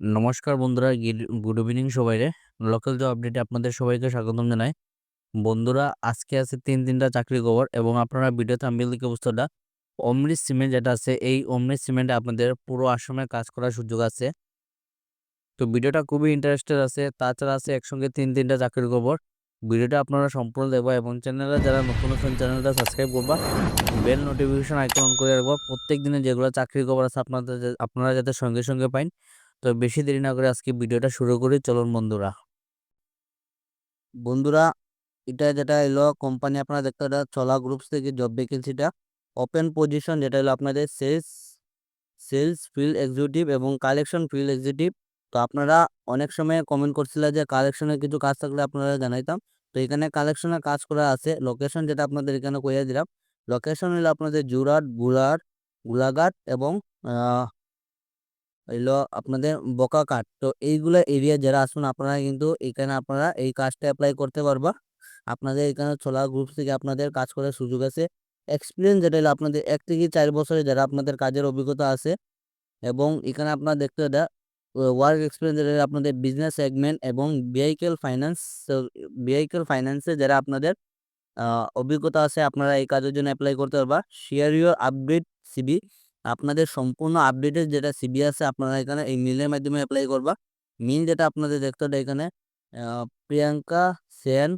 নমস্কার বন্ধুরা good- evening সবাইরে। লোকাল জব আপডেটে আপনাদের সবাইকে স্বাগতম জানাই। বন্ধুরা, আজকে আছে তিন তিনটা চাকরি খবর এবং আপনারা ভিডিও থাম্বেল দিকে অবস্থাটা অমৃত সিমেন্ট যেটা আছে, এই অমৃত সিমেন্টে আপনাদের পুরো আসামে কাজ করার সুযোগ আছে। তো ভিডিওটা খুবই ইন্টারেস্টেড আছে, তাছাড়া আছে একসঙ্গে তিন তিনটা চাকরির খবর। ভিডিওটা আপনারা সম্পূর্ণ দেখবা এবং চ্যানেলে যারা নতুন নতুন চ্যানেলটা সাবস্ক্রাইব করবা। বেল নোটিফিকেশন আইকন করে রাখবা। প্রত্যেক দিনে যেগুলো চাকরির খবর আছে, আপনাদের আপনারা যাতে সঙ্গে সঙ্গে পাইন তো বেশি দেরি না করে আজকে ভিডিওটা শুরু করি, চলুন বন্ধুরা। বন্ধুরা, এটা যেটা এলো কোম্পানি আপনারা দেখতে পারেন চলা গ্রুপস থেকে জব ভ্যাকেন্সিটা ওপেন পজিশন যেটা হলো আপনাদের সেলস সেলস ফিল্ড এক্সিকিউটিভ এবং কালেকশন ফিল্ড এক্সিকিউটিভ তো আপনারা অনেক সময় কমেন্ট করছিলেন যে কালেকশনের কিছু কাজ থাকলে আপনারা জানাইতাম। তো এখানে কালেকশনের কাজ করা আছে। লোকেশন যেটা আপনাদের এখানে কইয়া দিলাম। লোকেশন হলো আপনাদের জুরাট, গুলার, গোলাঘাট এবং হইল আপনাদের বকা কাঠ। তো এইগুলা এরিয়া যারা আসুন, আপনারা কিন্তু এখানে আপনারা এই কাজটা অ্যাপ্লাই করতে পারবা। আপনাদের এখানে ছোলা গ্রুপ থেকে আপনাদের কাজ করার সুযোগ আছে। এক্সপিরিয়েন্স যেটা হলো আপনাদের এক থেকে চার বছরে যারা আপনাদের কাজের অভিজ্ঞতা আছে এবং এখানে আপনারা দেখতে এটা ওয়ার্ক এক্সপিরিয়েন্স যেটা আপনাদের বিজনেস সেগমেন্ট এবং ভেহিকেল ফাইন্যান্স ভেহিকেল ফাইন্যান্সে যারা আপনাদের অভিজ্ঞতা আছে, আপনারা এই কাজের জন্য অ্যাপ্লাই করতে পারবা। শেয়ার ইউর আপডেট সিবি আপনাদের সম্পূর্ণ আপডেটের যেটা সিবি আছে, আপনারা এখানে এই মিলের মাধ্যমে অ্যাপ্লাই করবা। মিল যেটা আপনাদের দেখতে হবে এখানে Priyanka Sen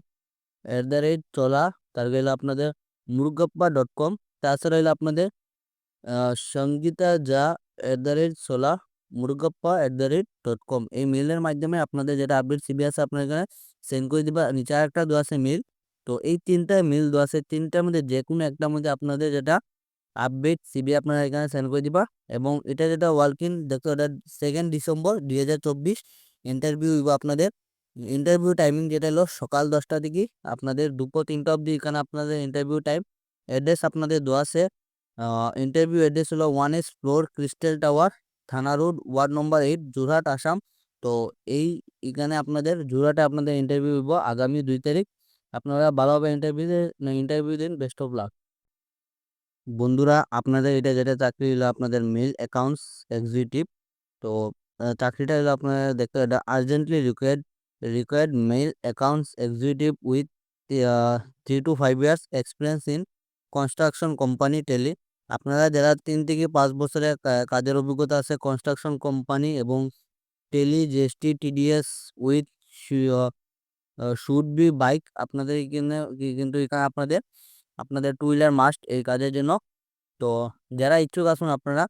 at the rate চলা, তারপরে হলো আপনাদের মুরগাপ্পা ডট কম তাছাড়া হলো আপনাদের সঙ্গীতা যা at the rate Chola Murugappa at the rate dot com এই মেলের মাধ্যমে আপনাদের যেটা আপডেট সিবি আছে, আপনার এখানে সেন্ড করে দিবা। নিচে একটা দেওয়া আছে মেল তো এই তিনটা মিল দেওয়া আছে, তিনটার মধ্যে যে কোনো একটার মধ্যে আপনাদের যেটা আপডেট সিবি আপনারা এখানে সেন্ড করে দিবা এবং এটা যেটা ওয়ার্কিং দেখো এটা সেকেন্ড ডিসেম্বর দুই হাজার চব্বিশ ইন্টারভিউ হইব আপনাদের। ইন্টারভিউ টাইমিং যেটা হলো সকাল দশটা থেকে আপনাদের, দুপুর তিনটা অবধি এখানে আপনাদের ইন্টারভিউ টাইম অ্যাড্রেস আপনাদের দেওয়া আছে। ইন্টারভিউ অ্যাড্রেস হলো one S floor crystal tower Thana road ward number eight Jorhat Assam. তো এই, এখানে আপনাদের যোরহাটে আপনাদের ইন্টারভিউ হইব আগামী দুই তারিখ। আপনারা ভালোভাবে ইন্টারভিউ ইন্টারভিউ দিন বেস্ট অফ লাক বন্ধুরা, আপনাদের এটা যেটা চাকরি হলো আপনাদের মেল অ্যাকাউন্টস এক্সিকিউটিভ তো চাকরিটা হলো আপনারা দেখতে এটা urgently required required male accounts executive with three two five years experience in construction company tally আপনারা যারা তিন থেকে পাঁচ বছরের কাজের অভিজ্ঞতা আছে কনস্ট্রাকশন কোম্পানি এবং tally GST TDS with should be bike আপনাদের এখানে, কিন্তু এখানে আপনাদের আপনাদের টু হুইলার মাস্ট এই কাজের জন্য। তো যারা ইচ্ছুক আসুন আপনারা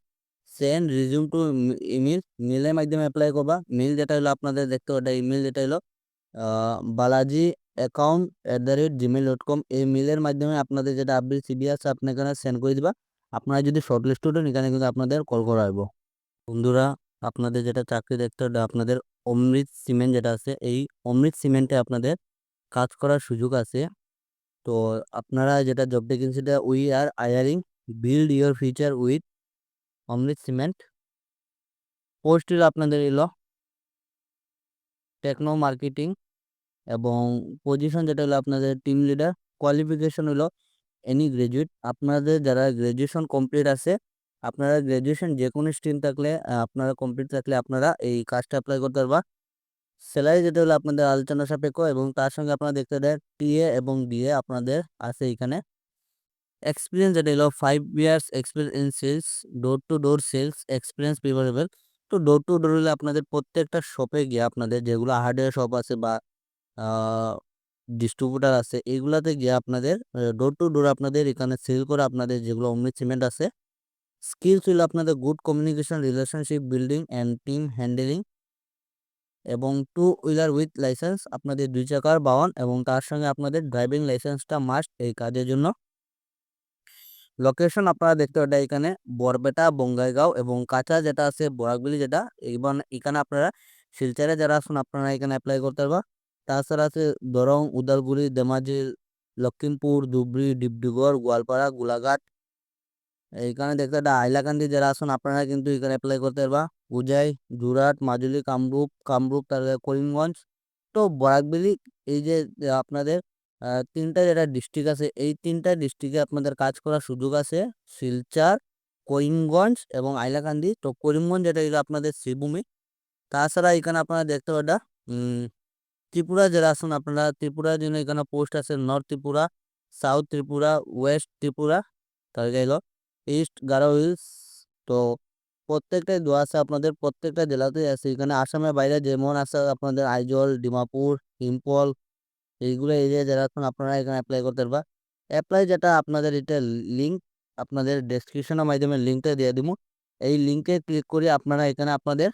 সেন্ড রিজিউম টু ইমেল মেলের মাধ্যমে অ্যাপ্লাই করবা। মেল যেটা হলো আপনাদের দেখতে ওটা ইমেল যেটা হলো Balaji account at the rate Gmail dot com এই মেলের মাধ্যমে আপনাদের যেটা আপডেট সিবি আছে আপনি এখানে সেন্ড করে দিবা। আপনারা যদি শর্ট লিস্টেড হন এখানে কিন্তু আপনাদের কল করা হইব। বন্ধুরা, আপনাদের যেটা চাকরি দেখতে হবে আপনাদের অমৃত সিমেন্ট যেটা আছে, এই অমৃত সিমেন্টে আপনাদের কাজ করার সুযোগ আছে। তো আপনারা যেটা job ভ্যাকেন্সিটা we are hiring build your future with Amrit cement post আপনাদের এলো। টেকনো মার্কেটিং এবং পজিশন যেটা হলো আপনাদের টিম লিডার কোয়ালিফিকেশন হলো এনি গ্রাজুয়েট আপনাদের যারা গ্রাজুয়েশন কমপ্লিট আছে, আপনারা গ্রাজুয়েশন যে কোনো স্ট্রিম থাকলে আপনারা কমপ্লিট থাকলে আপনারা এই কাজটা অ্যাপ্লাই করতে পারবা। স্যালারি যেটা হলো আপনাদের আলোচনা সাপেক্ষ এবং তার সঙ্গে আপনারা দেখতে দেয় টিএ এবং ডিএ আপনাদের আছে এখানে। এক্সপিরিয়েন্স যেটা হলো five years experience in sales door to door sales experience preferable তো ডোর টু ডোর হলে আপনাদের প্রত্যেকটা শপে গিয়ে আপনাদের যেগুলো হার্ডওয়্যার শপ আছে বা ডিস্ট্রিবিউটার আছে, এগুলাতে গিয়ে আপনাদের ডোর টু ডোর আপনাদের এখানে সেল করে আপনাদের যেগুলো অমৃত সিমেন্ট আছে। স্কিলস হলো আপনাদের good communication relationship building and team handling এবং টু হুইলার উইথ লাইসেন্স আপনাদের দুই চাকার বাহন এবং তার সঙ্গে আপনাদের ড্রাইভিং লাইসেন্সটা মাস্ট এই কাজের জন্য। লোকেশন আপনারা দেখতে পাবেন এখানে বরপেটা, বঙ্গাইগাঁও এবং কাঁচা যেটা আছে, বরাকবিলি যেটা, এবং এখানে আপনারা শিলচরে যারা আসুন আপনারা এখানে অ্যাপ্লাই করতে পারবা। তাছাড়া আছে দরং, উদালগুড়ি, ধেমাজি, লক্ষিমপুর, ধুবড়ি, ডিব্রুগড়, গোয়ালপাড়া, গোলাঘাট এইখানে দেখতে একটা হাইলাকান্দি যারা আসুন আপনারা কিন্তু এখানে অ্যাপ্লাই করতে পারবা। উজাই জুরাট মাজুলি কামরূপ কামরূপ তারপরে করিমগঞ্জ। তো বরাকবিলি এই যে আপনাদের তিনটা যেটা ডিস্ট্রিক্ট আছে এই তিনটা ডিস্ট্রিক্টে আপনাদের কাজ করার সুযোগ আছে। শিলচর করিমগঞ্জ এবং হাইলাকান্দি তো করিমগঞ্জ যেটা হলো আপনাদের শ্রীভূমি তাছাড়া এখানে আপনারা দেখতে উম, ত্রিপুরা জেলা আছেন আপনারা। ত্রিপুরার জন্য এখানে পোস্ট আছে north Tripura south Tripura west Tripura তাহলে গেল ইস্ট গারো হিলস। তো প্রত্যেকটাই দেওয়া আছে আপনাদের প্রত্যেকটা জেলাতেই আছে। এখানে আসামের বাইরে যেমন আছে আপনাদের আইজল, ডিমাপুর ইম্ফল এইগুলো এরিয়া যারা আছেন আপনারা এখানে অ্যাপ্লাই করতে পারবা। অ্যাপ্লাই যেটা আপনাদের এটা লিঙ্ক আপনাদের ডেসক্রিপশনের মাধ্যমে লিঙ্কটা দিয়ে দিব। এই লিঙ্কে ক্লিক করে আপনারা এখানে আপনাদের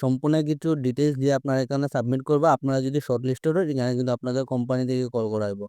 সম্পূর্ণ কিছু ডিটেলস দিয়ে আপনারা এখানে সাবমিট করবা। আপনারা যদি শর্ট লিস্টেড হয় এখানে কিন্তু আপনাদের কোম্পানি থেকে কল করা হইব